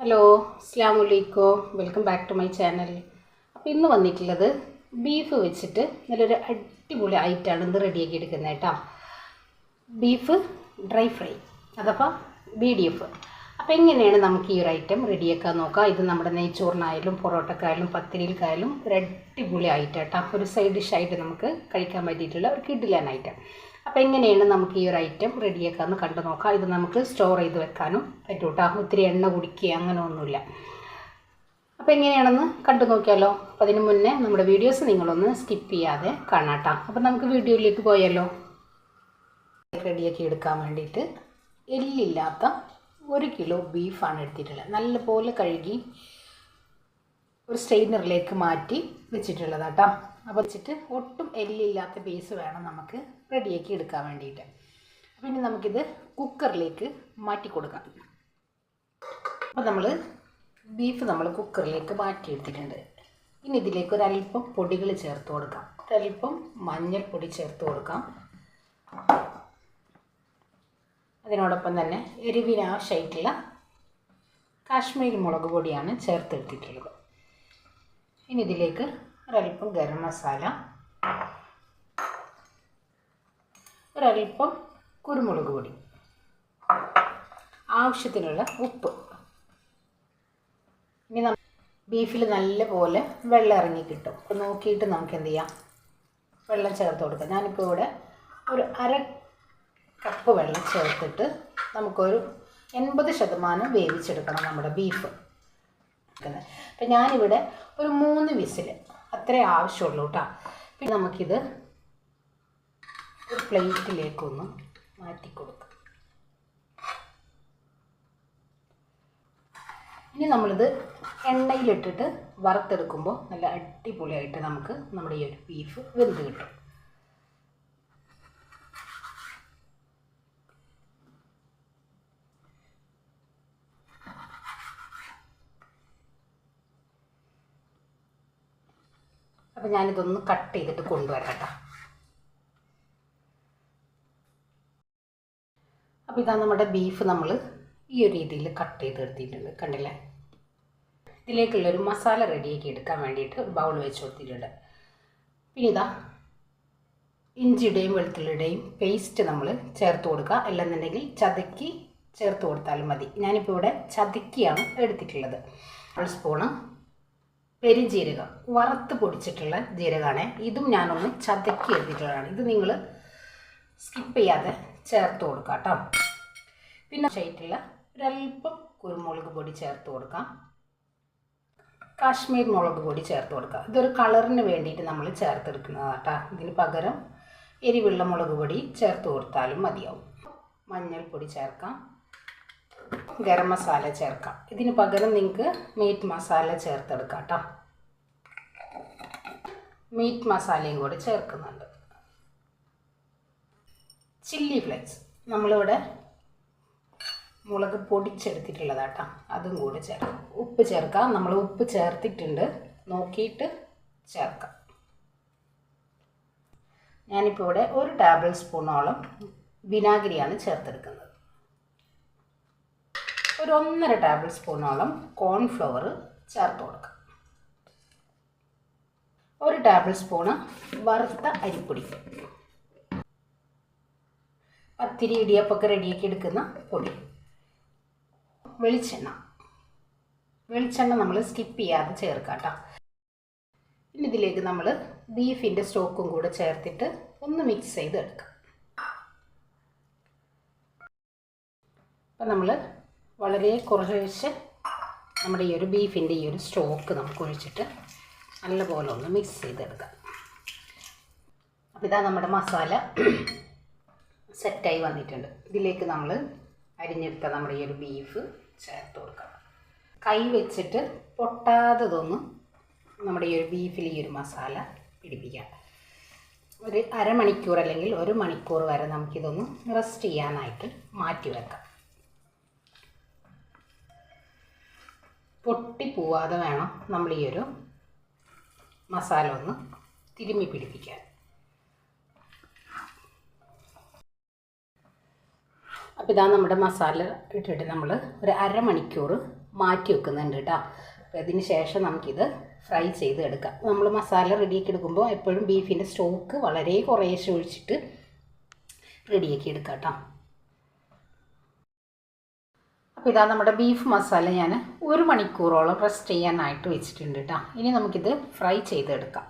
Hello അസ്സാം വലൈക്കും welcome back to my channel അപ്പോൾ ഇന്ന് വന്നിട്ടുള്ളത് ബീഫ് വെച്ചിട്ട് നല്ലൊരു അടിപൊളി ഐറ്റാണ് ഇന്ന് റെഡിയാക്കി എടുക്കുന്നത് കേട്ടോ. ബീഫ് ഡ്രൈ ഫ്രൈ അഥവാ ബി ഡി എഫ് അപ്പോൾ എങ്ങനെയാണ് നമുക്ക് ഈ ഒരു ഐറ്റം റെഡിയാക്കാൻ നോക്കാം? ഇത് നമ്മുടെ നെയ്ച്ചോറിനായാലും പൊറോട്ടക്കായാലും പത്തിരിയിൽക്കായാലും ഒരു അടിപൊളി ഐറ്റം കേട്ടോ. ഒരു സൈഡ് ഡിഷായിട്ട് നമുക്ക് കഴിക്കാൻ പറ്റിയിട്ടുള്ള ഒരു കിഡിലാൻ ഐറ്റം അപ്പോൾ എങ്ങനെയാണ് നമുക്ക് ഈ ഒരു ഐറ്റം റെഡിയാക്കാമെന്ന് കണ്ടു നോക്കാം. ഇത് നമുക്ക് സ്റ്റോർ ചെയ്ത് വെക്കാനും പറ്റും കേട്ടോ ഒത്തിരി എണ്ണ കുടിക്കുക അങ്ങനെ ഒന്നുമില്ല. അപ്പോൾ എങ്ങനെയാണെന്ന് കണ്ടു നോക്കിയാലോ? അപ്പോൾ അതിന് മുന്നേ നമ്മുടെ വീഡിയോസ് നിങ്ങളൊന്ന് സ്കിപ്പ് ചെയ്യാതെ കാണാട്ടോ അപ്പോൾ നമുക്ക് വീഡിയോയിലേക്ക് പോയാലോ? റെഡിയാക്കി എടുക്കാൻ വേണ്ടിയിട്ട് എല്ലില്ലാത്ത ഒരു കിലോ ബീഫാണ് എടുത്തിട്ടുള്ളത്. നല്ലപോലെ കഴുകി ഒരു സ്ട്രെയിനറിലേക്ക് മാറ്റി വെച്ചിട്ടുള്ളത് കേട്ടോ അപ്പോൾ വെച്ചിട്ട് ഒട്ടും എല്ലില്ലാത്ത പീസ് വേണം നമുക്ക് റെഡിയാക്കി എടുക്കാൻ വേണ്ടിയിട്ട്. അപ്പോൾ ഇനി നമുക്കിത് കുക്കറിലേക്ക് മാറ്റി കൊടുക്കാം. അപ്പോൾ നമ്മൾ ബീഫ് നമ്മൾ കുക്കറിലേക്ക് മാറ്റി എടുത്തിട്ടുണ്ട്. ഇനി ഇതിലേക്ക് ഒരല്പം പൊടികൾ ചേർത്ത് കൊടുക്കാം. ഒരല്പം മഞ്ഞൾപ്പൊടി ചേർത്ത് കൊടുക്കാം. അതിനോടൊപ്പം തന്നെ എരിവിന് ആവശ്യമായിട്ടുള്ള കാശ്മീരി മുളക് പൊടിയാണ് ചേർത്തെടുത്തിട്ടുള്ളത് ഇനി ഇതിലേക്ക് ഒരല്പം ഗരം മസാല. ഒരല്പം കുരുമുളക് പൊടി. ആവശ്യത്തിനുള്ള ഉപ്പ്. ഇനി നമ്മൾ ബീഫിൽ നല്ലപോലെ വെള്ളം ഇറങ്ങി കിട്ടും. നോക്കിയിട്ട് നമുക്ക് എന്ത് ചെയ്യാം? വെള്ളം ചേർത്ത് കൊടുക്കാം. ഞാനിപ്പോൾ ഇവിടെ ഒരു അര കപ്പ് വെള്ളം ചേർത്തിട്ട് നമുക്കൊരു എൺപത് ശതമാനം വേവിച്ചെടുക്കണം നമ്മുടെ ബീഫ്. അപ്പം ഞാനിവിടെ ഒരു മൂന്ന് വിസിൽ അത്രേ ആവശ്യമുള്ളൂ കേട്ടോ. പിന്നെ നമുക്കിത് ഒരു പ്ലേറ്റിലേക്കൊന്ന് മാറ്റി കൊടുക്കാം ഇനി നമ്മളിത് എണ്ണയിലിട്ടിട്ട് വറുത്തെടുക്കുമ്പോൾ നല്ല അടിപൊളിയായിട്ട് നമുക്ക് നമ്മുടെ ഈ ഒരു ബീഫ് വെന്ത് കിട്ടും. അപ്പം ഞാനിതൊന്ന് കട്ട് ചെയ്തിട്ട് കൊണ്ടുവരാം കേട്ടോ അപ്പോൾ ഇതാ നമ്മുടെ ബീഫ് നമ്മൾ ഈ ഒരു രീതിയിൽ കട്ട് ചെയ്ത് എടുത്തിട്ടുണ്ട് കണ്ടില്ലേ? ഇതിലേക്കുള്ളൊരു മസാല റെഡിയാക്കി എടുക്കാൻ വേണ്ടിയിട്ട് ബൗൾ വെച്ച് കൊടുത്തിട്ടുണ്ട്. പിന്നെ ഇതാ ഇഞ്ചിയുടെയും വെളുത്തുള്ളിയുടെയും പേസ്റ്റ് നമ്മൾ ചേർത്ത് കൊടുക്കുക. അല്ലെന്നുണ്ടെങ്കിൽ ചതക്കി ചേർത്ത് കൊടുത്താലും മതി. ഞാനിപ്പോൾ ഇവിടെ ചതക്കിയാണ് എടുത്തിട്ടുള്ളത്. ഒരു സ്പൂണ് പെരുംജീരകം വറുത്ത് പൊടിച്ചിട്ടുള്ള ജീരകമാണ്. ഇതും ഞാനൊന്ന് ചതക്കി എടുത്തിട്ടുള്ളതാണ്. ഇത് നിങ്ങൾ സ്കിപ്പ് ചെയ്യാതെ ചേർത്ത് കൊടുക്കാം കേട്ടോ. പിന്നെ ചെയ്തിട്ടുള്ള ഒരല്പം കുരുമുളക് പൊടി ചേർത്ത് കൊടുക്കാം. കാശ്മീർ മുളക് പൊടി ചേർത്ത് കൊടുക്കുക ഇതൊരു കളറിന് വേണ്ടിയിട്ട് നമ്മൾ ചേർത്തെടുക്കുന്നതാണ് കേട്ടോ. ഇതിന് പകരം എരിവുള്ള മുളക് പൊടി ചേർത്ത് കൊടുത്താലും മതിയാവും. മഞ്ഞൾപ്പൊടി ചേർക്കാം. ഗരം മസാല ചേർക്കാം. ഇതിന് പകരം നിങ്ങൾക്ക് മീറ്റ് മസാല ചേർത്തെടുക്കാം കേട്ടോ മീറ്റ് മസാലയും കൂടി ചേർക്കുന്നുണ്ട്. ചില്ലി ഫ്ലേക്സ് നമ്മളിവിടെ മുളക് പൊടിച്ചെടുത്തിട്ടുള്ളതാട്ടോ അതും കൂടി ചേർക്കാം. ഉപ്പ് ചേർക്കാം. നമ്മൾ ഉപ്പ് ചേർത്തിട്ടുണ്ട്. നോക്കിയിട്ട് ചേർക്കാം. ഞാനിപ്പോൾ ഇവിടെ ഒരു ടേബിൾ സ്പൂണോളം വിനാഗിരിയാണ് ചേർത്തെടുക്കുന്നത്. ഒരു ഒന്നര ടേബിൾ സ്പൂണോളം കോൺഫ്ലവർ ചേർത്ത് കൊടുക്കുക ഒരു ടേബിൾ സ്പൂണ് വറുത്ത അരിപ്പൊടി. പത്തിരി ഇടിയപ്പൊക്കെ റെഡിയാക്കി എടുക്കുന്ന പൊടി. വെളിച്ചെണ്ണ. വെളിച്ചെണ്ണ നമ്മൾ സ്കിപ്പ് ചെയ്യാതെ ചേർക്കാം കേട്ടോ പിന്നെ ഇതിലേക്ക് നമ്മൾ ബീഫിന്റെ സ്റ്റോക്കും കൂടെ ചേർത്തിട്ട് ഒന്ന് മിക്സ് ചെയ്ത് എടുക്കാം അപ്പം നമ്മൾ വളരെ കുറച്ച് നമ്മുടെ ഈ ഒരു ബീഫിന്റെ ഈ ഒരു സ്റ്റോക്ക് നമുക്ക് ഒഴിച്ചിട്ട് നല്ലപോലെ ഒന്ന് മിക്സ് ചെയ്തെടുക്കാം. അപ്പോൾ ഇതാ നമ്മുടെ മസാല സെറ്റായി വന്നിട്ടുണ്ട്. ഇതിലേക്ക് നമ്മൾ അരിഞ്ഞെടുത്ത നമ്മുടെ ഈ ഒരു ബീഫ് ചേർത്ത് കൊടുക്കാം. കൈ വെച്ചിട്ട് പൊട്ടാത്തതൊന്നും നമ്മുടെ ഈ ഒരു ബീഫിൽ ഈ ഒരു മസാല പിടിപ്പിക്കാം. ഒരു അരമണിക്കൂർ അല്ലെങ്കിൽ ഒരു മണിക്കൂർ വരെ നമുക്കിതൊന്ന് റെസ്റ്റ് ചെയ്യാനായിട്ട് മാറ്റി വെക്കാം. പൊട്ടിപ്പോവാതെ വേണം നമ്മൾ ഈ ഒരു മസാല ഒന്ന് തിരുമ്മി പിടിപ്പിക്കാൻ. അപ്പോൾ ഇതാ നമ്മുടെ മസാല ഇട്ടിട്ട് നമ്മൾ ഒരു അരമണിക്കൂർ മാറ്റി വെക്കുന്നുണ്ട് കേട്ടോ. അപ്പോൾ അതിന് ശേഷം നമുക്കിത് ഫ്രൈ ചെയ്ത് എടുക്കാം. നമ്മൾ മസാല റെഡിയാക്കി എടുക്കുമ്പോൾ എപ്പോഴും ബീഫിന്റെ സ്റ്റോക്ക് വളരെ കുറേശ്ശെ ഒഴിച്ചിട്ട് റെഡിയാക്കി എടുക്കാം കേട്ടോ. ഇതാ നമ്മുടെ ബീഫ് മസാല ഞാൻ ഒരു മണിക്കൂറോളം റെസ്റ്റ് ചെയ്യാനായിട്ട് വെച്ചിട്ടുണ്ട് കേട്ടോ ഇനി നമുക്കിത് ഫ്രൈ ചെയ്തെടുക്കാം.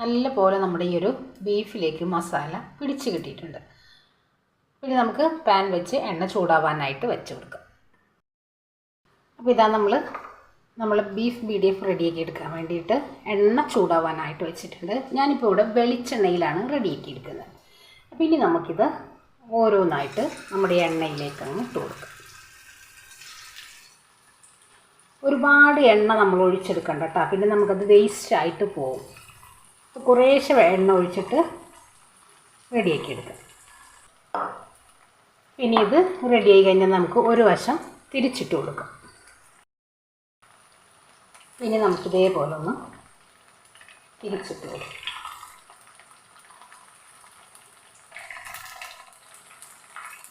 നല്ല പോലെ നമ്മുടെ ഈ ഒരു ബീഫിലേക്ക് മസാല പിടിച്ച് കിട്ടിയിട്ടുണ്ട്. ഇനി നമുക്ക് പാൻ വെച്ച് എണ്ണ ചൂടാവാനായിട്ട് വെച്ച് കൊടുക്കാം. അപ്പോൾ ഇതാ നമ്മൾ നമ്മൾ ബീഫ് ബി ഡി എഫ് റെഡിയാക്കി എടുക്കാൻ വേണ്ടിയിട്ട് എണ്ണ ചൂടാവാനായിട്ട് വെച്ചിട്ടുണ്ട്. ഞാനിപ്പോൾ ഇവിടെ വെളിച്ചെണ്ണയിലാണ് റെഡിയാക്കി എടുക്കുന്നത്. അപ്പോൾ ഇനി നമുക്കിത് ഓരോന്നായിട്ട് നമ്മുടെ എണ്ണയിലേക്ക് അങ്ങ് ഇട്ട് കൊടുക്കാം. ഒരുപാട് എണ്ണ നമ്മൾ ഒഴിച്ചെടുക്കണ്ട കേട്ടോ. പിന്നെ നമുക്കത് വേസ്റ്റ് ആയിട്ട് പോകും. കുറേശ്ശെ എണ്ണ ഒഴിച്ചിട്ട് റെഡിയാക്കി എടുക്കാം. ഇനി ഇത് റെഡിയായി കഴിഞ്ഞാൽ നമുക്ക് ഒരു വശം തിരിച്ചിട്ട് കൊടുക്കാം. ഇനി നമുക്ക് ഇതേപോലെ ഒന്ന് തിരിച്ചിട്ട് കൊടുക്കാം.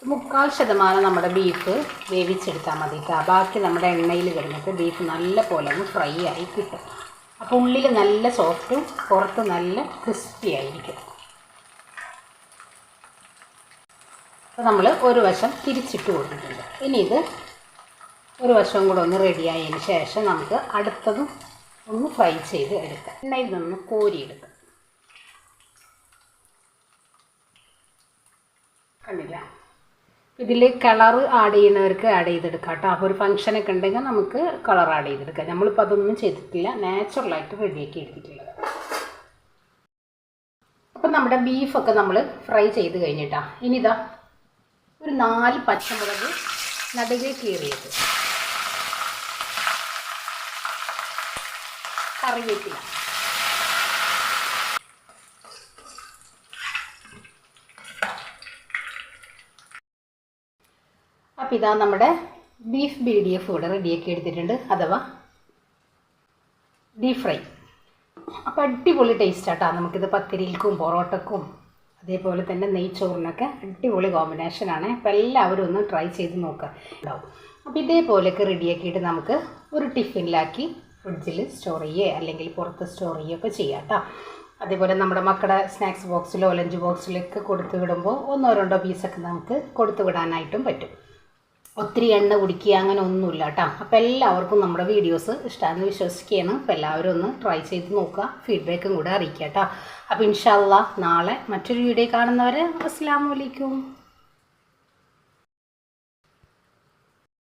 മുക്കാൽ ശതമാനം നമ്മുടെ ബീഫ് വേവിച്ചെടുത്താൽ മതി കേട്ടോ ബാക്കി നമ്മുടെ എണ്ണയിൽ കിടന്നിട്ട് ബീഫ് നല്ല പോലെ ഒന്ന് ഫ്രൈ ആയി കിട്ടും. അപ്പോൾ ഉള്ളിൽ നല്ല സോഫ്റ്റും പുറത്ത് നല്ല ക്രിസ്പി ആയിരിക്കും. അപ്പോൾ നമ്മൾ ഒരു വശം തിരിച്ചിട്ട് കൊടുത്തിട്ടുണ്ട്. ഇനി ഇത് ഒരു വശം കൂടെ ഒന്ന് റെഡിയായതിന് ശേഷം നമുക്ക് അടുത്തതും ഒന്ന് ഫ്രൈ ചെയ്ത് എടുക്കാം. എണ്ണയിൽ നിന്ന് കോരിയെടുക്കാം. കണ്ടില്ല? ഇതിൽ കളർ ആഡ് ചെയ്യുന്നവർക്ക് ആഡ് ചെയ്തെടുക്കാം കേട്ടോ. അപ്പോൾ ഒരു ഫംഗ്ഷനൊക്കെ ഉണ്ടെങ്കിൽ നമുക്ക് കളർ ആഡ് ചെയ്തെടുക്കാം. നമ്മളിപ്പോൾ അതൊന്നും ചെയ്തിട്ടില്ല. നാച്ചുറലായിട്ട് റെഡിയാക്കി എടുത്തിട്ടുള്ളത്. അപ്പം നമ്മുടെ ബീഫൊക്കെ നമ്മൾ ഫ്രൈ ചെയ്ത് കഴിഞ്ഞിട്ടാ. ഇനി ഇതാ ഒരു നാല് പച്ചമുളക് നടുകെ കീറിയത് കറിവേപ്പില. ഇതാ നമ്മുടെ ബീഫ് ബി ഡി എഫ് ഇവിടെ റെഡിയാക്കി എടുത്തിട്ടുണ്ട്. അഥവാ ഡീപ് ഫ്രൈ അപ്പോൾ അടിപൊളി ടേസ്റ്റ് ആട്ടാ. നമുക്കിത് പത്തിരിക്കും പൊറോട്ടക്കും അതേപോലെ തന്നെ നെയ്ച്ചോറിനൊക്കെ അടിപൊളി കോമ്പിനേഷനാണ് അപ്പോൾ എല്ലാവരും ഒന്ന് ട്രൈ ചെയ്ത് നോക്കുക ഉണ്ടാവും അപ്പോൾ ഇതേപോലെയൊക്കെ റെഡിയാക്കിയിട്ട് നമുക്ക് ഒരു ടിഫിനിലാക്കി ഫ്രിഡ്ജിൽ സ്റ്റോർ ചെയ്യുകയോ അല്ലെങ്കിൽ പുറത്ത് സ്റ്റോർ ചെയ്യുകയൊക്കെ ചെയ്യാം കേട്ടോ അതേപോലെ നമ്മുടെ മക്കളുടെ സ്നാക്സ് ബോക്സിലോ ലഞ്ച് ബോക്സിലൊക്കെ കൊടുത്തു വിടുമ്പോൾ ഒന്നോ രണ്ടോ പീസൊക്കെ നമുക്ക് കൊടുത്തു വിടാനായിട്ടും പറ്റും. ഒത്തിരി എണ്ണ കുടിക്കുക അങ്ങനെ ഒന്നുമില്ല കേട്ടോ. അപ്പോൾ എല്ലാവർക്കും നമ്മുടെ വീഡിയോസ് ഇഷ്ടമാണെന്ന് വിശ്വസിക്കുകയാണ്. അപ്പോൾ എല്ലാവരും ഒന്ന് ട്രൈ ചെയ്ത് നോക്കുക ഫീഡ്ബാക്കും കൂടെ അറിയിക്കുക കേട്ടോ. അപ്പോൾ ഇൻഷാല്ല നാളെ മറ്റൊരു വീഡിയോ കാണുന്നവരെ അസ്സാം വലൈക്കും